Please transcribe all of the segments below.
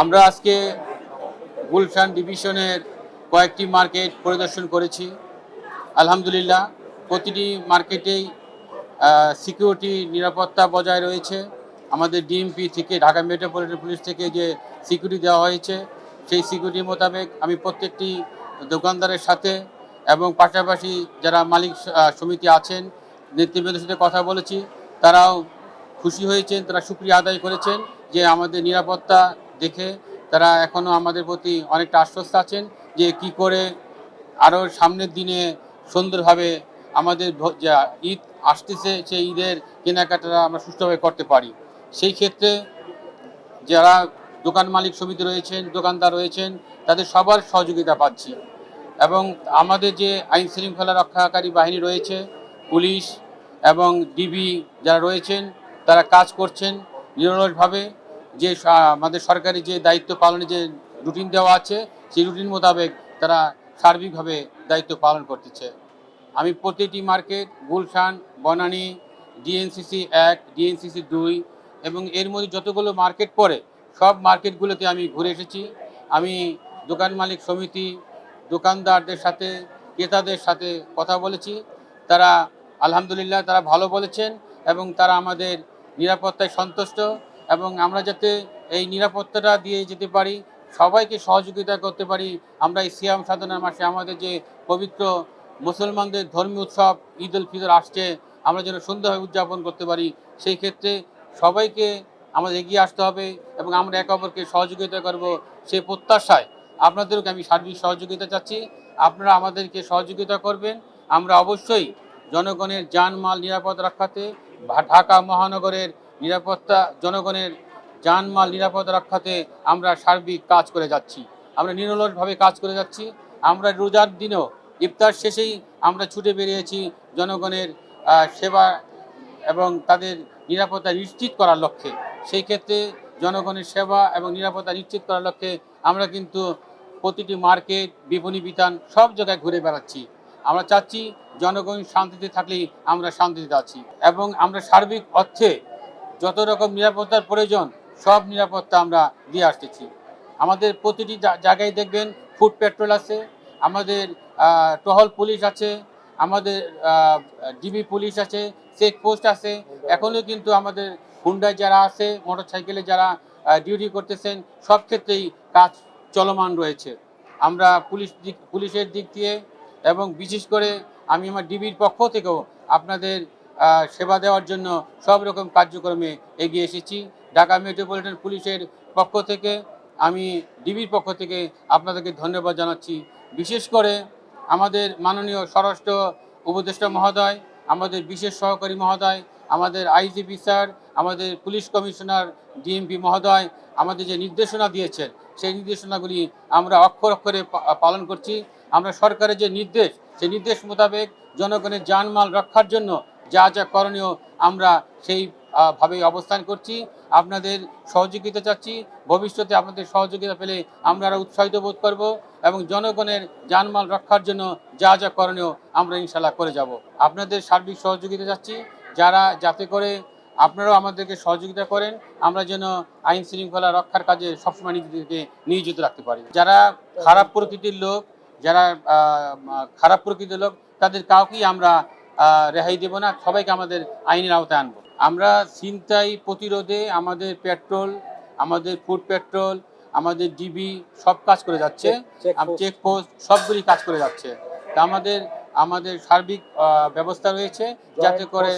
আমরা আজকে গুলশান ডিভিশনের কয়েকটি মার্কেট পরিদর্শন করেছি। আলহামদুলিল্লাহ, প্রতিটি মার্কেটেই সিকিউরিটি নিরাপত্তা বজায় রয়েছে। আমাদের ডিএমপি থেকে, ঢাকা মেট্রোপলিটন পুলিশ থেকে যে সিকিউরিটি দেওয়া হয়েছে, সেই সিকিউরিটি মোতাবেক আমি প্রত্যেকটি দোকানদারের সাথে এবং পাশাপাশি যারা মালিক সমিতি আছেন, নেতৃবৃন্দের সাথে কথা বলেছি, তারাও খুশি হয়েছেন, তারা সুক্রিয়া আদায় করেছেন যে আমাদের নিরাপত্তা দেখে তারা এখনও আমাদের প্রতি অনেকটা আশ্বস্ত আছেন যে কি করে আরও সামনের দিনে সুন্দরভাবে আমাদের যা ঈদ আসতেছে, সেই ঈদের কেনাকাটা আমরা সুষ্ঠুভাবে করতে পারি। সেই ক্ষেত্রে যারা দোকান মালিক সমিতি রয়েছেন, দোকানদার রয়েছেন, তাদের সবার সহযোগিতা পাচ্ছি। এবং আমাদের যে আইন শৃঙ্খলা রক্ষাকারী বাহিনী রয়েছে, পুলিশ এবং ডিবি যারা রয়েছেন, তারা কাজ করছেন নিরলসভাবে। যে আমাদের সরকারি যে দায়িত্ব পালনের যে রুটিন দেওয়া আছে, সেই রুটিন মোতাবেক তারা সার্বিকভাবে দায়িত্ব পালন করতেছে। আমি প্রতিটি মার্কেট, গুলশান, বনানী, ডিএনসিসি এক, ডিএনসিসি দুই এবং এর মধ্যে যতগুলো মার্কেট পড়ে, সব মার্কেটগুলোতে আমি ঘুরে এসেছি। আমি দোকান মালিক সমিতি, দোকানদারদের সাথে, ক্রেতাদের সাথে কথা বলেছি। তারা আলহামদুলিল্লাহ তারা ভালো বলেছেন এবং তারা আমাদের নিরাপত্তায় সন্তুষ্ট। এবং আমরা যাতে এই নিরাপত্তাটা দিয়ে যেতে পারি, সবাইকে সহযোগিতা করতে পারি। আমরা এই সিয়াম সাধনার মাসে আমাদের যে পবিত্র মুসলমানদের ধর্মীয় উৎসব, ঈদ উল ফিতর আসছে, আমরা যেন সুন্দরভাবে উদযাপন করতে পারি। সেই ক্ষেত্রে সবাইকে আমাদের এগিয়ে আসতে হবে এবং আমরা একে অপরকে সহযোগিতা করব সেই প্রত্যাশায়। আপনাদেরকে আমি সার্বিক সহযোগিতা চাচ্ছি। আপনারা আমাদেরকে সহযোগিতা করবেন। আমরা অবশ্যই জনগণের জানমাল নিরাপদ রাখাতে ঢাকা মহানগরের নিরাপত্তা জনগণের জানমাল নিরাপদ রক্ষাতে আমরা সার্বিক কাজ করে যাচ্ছি। আমরা নিরলসভাবে কাজ করে যাচ্ছি। আমরা রোজার দিনেও ইফতার শেষেই আমরা ছুটে বেরিয়েছি জনগণের সেবা এবং তাদের নিরাপত্তা নিশ্চিত করার লক্ষ্যে। সেই ক্ষেত্রে জনগণের সেবা এবং নিরাপত্তা নিশ্চিত করার লক্ষ্যে আমরা কিন্তু প্রতিটি মার্কেট, বিপণী বিতান সব জায়গায় ঘুরে বেড়াচ্ছি। আমরা চাচ্ছি জনগণ শান্তিতে থাকলেই আমরা শান্তিতে আছি এবং আমরা সার্বিক অর্থে যত রকম নিরাপত্তার প্রয়োজন, সব নিরাপত্তা আমরা দিয়ে আসতেছি। আমাদের প্রতিটি জায়গায় দেখবেন ফুড পেট্রোল আছে, আমাদের টহল পুলিশ আছে, আমাদের ডিবি পুলিশ আছে, চেক পোস্ট আছে। এখনও কিন্তু আমাদের হুন্ডায় যারা আছে মোটর সাইকেলে যারা ডিউটি করতেছেন, সব ক্ষেত্রেই কাজ চলমান রয়েছে। আমরা পুলিশ দিক, পুলিশের দিক দিয়ে এবং বিশেষ করে আমি আমার ডিবির পক্ষ থেকেও আপনাদের সেবা দেওয়ার জন্য সব রকম কার্যক্রমে এগিয়ে এসেছি। ঢাকা মেট্রোপলিটন পুলিশের পক্ষ থেকে আমি ডিবির পক্ষ থেকে আপনাদেরকে ধন্যবাদ জানাচ্ছি। বিশেষ করে আমাদের মাননীয় স্বরাষ্ট্র উপদেষ্টা মহোদয়, আমাদের বিশেষ সহকারী মহোদয়, আমাদের আইজিপি স্যার, আমাদের পুলিশ কমিশনার ডিএমপি মহোদয় আমাদের যে নির্দেশনা দিয়েছেন, সেই নির্দেশনাগুলি আমরা অক্ষর অক্ষরে পালন করছি। আমরা সরকারের যে নির্দেশ, সেই নির্দেশ মোতাবেক জনগণের জানমাল রক্ষার জন্য যা যা করণীয় আমরা সেই ভাবেই অবস্থান করছি। আপনাদের সহযোগিতা চাচ্ছি। ভবিষ্যতে আপনাদের সহযোগিতা পেলে আমরা আরও উৎসাহিত বোধ করব এবং জনগণের জানমাল রক্ষার জন্য যা যা করণীয় আমরা ইনশাল্লাহ করে যাব। আপনাদের সার্বিক সহযোগিতা চাচ্ছি। যারা যাতে করে আপনারাও আমাদেরকে সহযোগিতা করেন, আমরা যেন আইন শৃঙ্খলা রক্ষার কাজে সবসময় নিজেদেরকে নিয়োজিত রাখতে পারি। যারা খারাপ প্রকৃতির লোক, যারা খারাপ প্রকৃতির লোক, তাদের কাউকেই আমরা রেহাই দেব না সবাইকে আমাদের আইনের আওতায় আনব। আমরা ছিনতাই প্রতিরোধে আমাদের পেট্রোল আমাদের ফুড পেট্রোল আমাদের ডিবি সব কাজ করে যাচ্ছে। চেক পোস্ট সবগুলি কাজ করে যাচ্ছে। তা আমাদের আমাদের সার্বিক ব্যবস্থা রয়েছে যাতে করে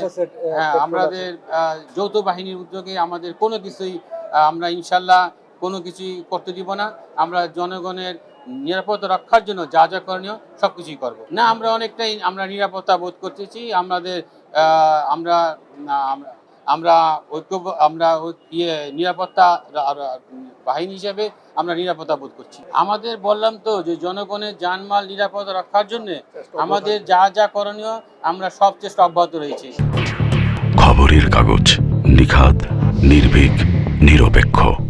হ্যাঁ আমাদের যৌথ বাহিনীর উদ্যোগে আমাদের কোনো কিছুই আমরা ইনশাল্লাহ কোনো কিছুই করতে দিব না। আমরা জনগণের নিরাপত্তা রক্ষার জন্য যা যা করণীয় সব কিছুই করব। না আমরা অনেকটাই আমরা নিরাপত্তা বোধ করতেছি আমাদের আমরা আমরা- ঐক্য আমরা ইয়ে নিরাপত্তা বাহিনী হিসাবে আমরা নিরাপত্তা বোধ করছি। আমাদের বললাম তো যে জনগণের জানমাল নিরাপত্তা রক্ষার জন্য আমাদের যা যা করণীয় আমরা সব চেষ্টা অব্যাহত রয়েছে। খবরের কাগজ নিখাত নির্ভীক নিরপেক্ষ।